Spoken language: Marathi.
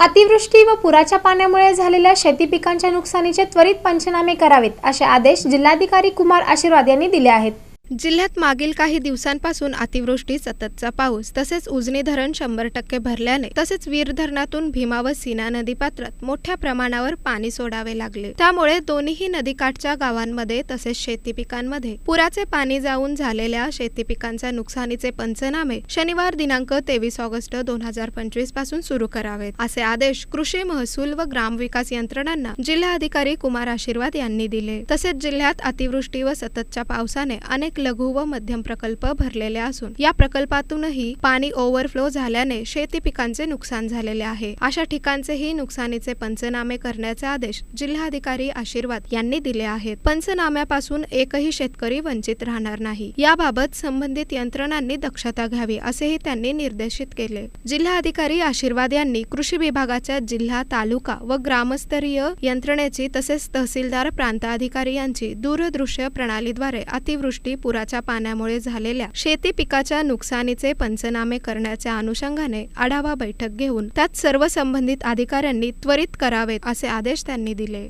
अतिवृष्टी व पुराच्या पाण्यामुळे झालेल्या शेती पिकांच्या नुकसानीचे त्वरित पंचनामे करावेत असे आदेश जिल्हाधिकारी कुमार आशीर्वाद यांनी दिले आहेत. जिल्ह्यात मागील काही दिवसांपासून अतिवृष्टी सततचा पाऊस तसेच उजनी धरण शंभर टक्के भरल्याने तसेच वीर धरणातून भीमा व सीना नदीपात्रात मोठ्या प्रमाणावर पाणी सोडावे लागले. त्यामुळे दोन्ही नदीकाठच्या गावांमध्ये तसेच शेती पिकांमध्ये पुराचे पाणी जाऊन झालेल्या शेती पिकांच्या नुकसानीचे पंचनामे शनिवार दिनांक तेवीस ऑगस्ट दोन हजार पंचवीसपासून सुरू करावेत. असे आदेश कृषी महसूल व ग्रामविकास यंत्रणांना जिल्हाधिकारी कुमार आशीर्वाद यांनी दिले. तसेच जिल्ह्यात अतिवृष्टी व सततच्या पावसाने अनेक अनेक लघु व मध्यम प्रकल्प भरलेले असून या प्रकल्पातूनही पाणी ओव्हरफ्लो झाल्याने शेती पिकांचे नुकसान झालेले आहे. अशा ठिकाणचेही नुकसानीचे पंचनामे करण्याचे आदेश जिल्हाधिकारी आशीर्वाद यांनी दिले आहेत. पंचनाम्यापासून एकही शेतकरी वंचित राहणार नाही. याबाबत संबंधित यंत्रणांनी दक्षता घ्यावी असेही त्यांनी निर्देशित केले. जिल्हाधिकारी आशीर्वाद यांनी कृषी विभागाच्या जिल्हा तालुका व ग्रामस्तरीय यंत्रणेची तसेच तहसीलदार प्रांताधिकारी यांची दूरदृश्य प्रणालीद्वारे अतिवृष्टी पुराच्या पाण्यामुळे झालेल्या शेती पिकाच्या नुकसानीचे पंचनामे करण्याच्या अनुषंगाने आढावा बैठक घेऊन त्यात सर्व संबंधित अधिकाऱ्यांनी त्वरित करावेत असे आदेश त्यांनी दिले.